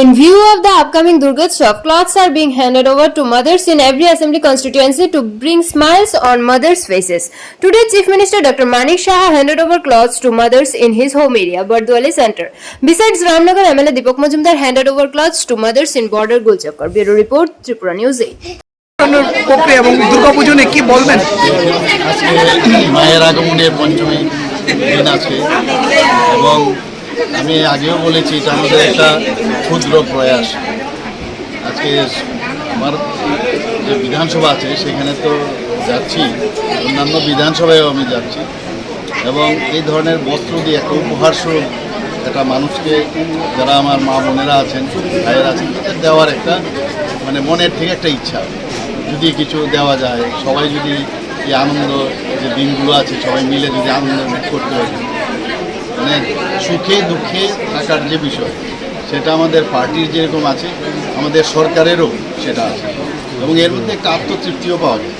In view of the upcoming Durgotsav, cloths are being handed over to mothers in every assembly constituency to bring smiles on mothers' faces. Today, Chief Minister Dr. Manik Shah handed over cloths to mothers in his home area, Bardwali Center. Besides, Ramnagar MLA Deepak Majumdar handed over cloths to mothers in border Gulchakar. Bureau Report, Tripura News 8. পালনের এবং দুর্গাপুজো কি বলবেন মায়ের আগমনের পঞ্চমী দিন আছে এবং আমি আগেও বলেছি, এটা আমাদের একটা ক্ষুদ্র প্রয়াস। আজকে আমার যে বিধানসভা আছে, সেখানে তো যাচ্ছি। অন্যান্য বিধানসভায়ও আমি যাচ্ছি। এবং এই ধরনের বস্ত্র দিয়ে একটা উপহার একটা মানুষকে, যারা আমার মা বোনেরা আছেন, ভাইয়েরা আছেন তাদের দেওয়ার একটা মানে মনের থেকে একটা ইচ্ছা। যদি কিছু দেওয়া যায়, সবাই যদি এই আনন্দ, যে দিনগুলো আছে, সবাই মিলে যদি আনন্দ করতে পারি মানে সুখে দুঃখে থাকার যে বিষয়, সেটা আমাদের পার্টির যেরকম আছে, আমাদের সরকারেরও সেটা আছে এবং এর মধ্যে একটা আত্মতৃপ্তিও পাওয়া যায়।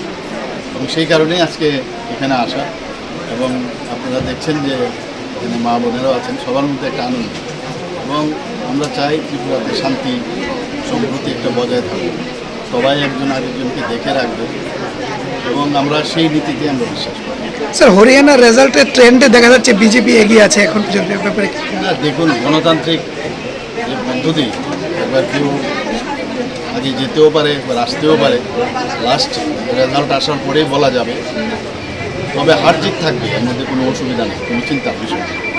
এবং সেই কারণেই আজকে এখানে আসা এবং আপনারা দেখছেন যে এখানে মা বোনেরাও আছেন, সবার মধ্যে একটা আনন্দ। এবং আমরা চাই ত্রিপুরাতে শান্তি সম্প্রতি একটা বজায় থাকবে সবাই একজন আরেকজনকে দেখে রাখবে। এবং আমরা সেই নীতিতে আমরা বিশ্বাস করি। স্যার হরিয়ানার রেজাল্টের ট্রেন্ডে দেখা যাচ্ছে বিজেপি এগিয়ে আছে এখন ব্যাপারে না দেখুন গণতান্ত্রিক যে পদ্ধতি একবার কেউ আগে যেতেও পারে একবার আসতেও পারে লাস্ট রেজাল্ট আসার পরেই বলা যাবে। তবে হার জিত থাকবে এর মধ্যে কোনো অসুবিধা নেই কোনো চিন্তার বিষয় নেই।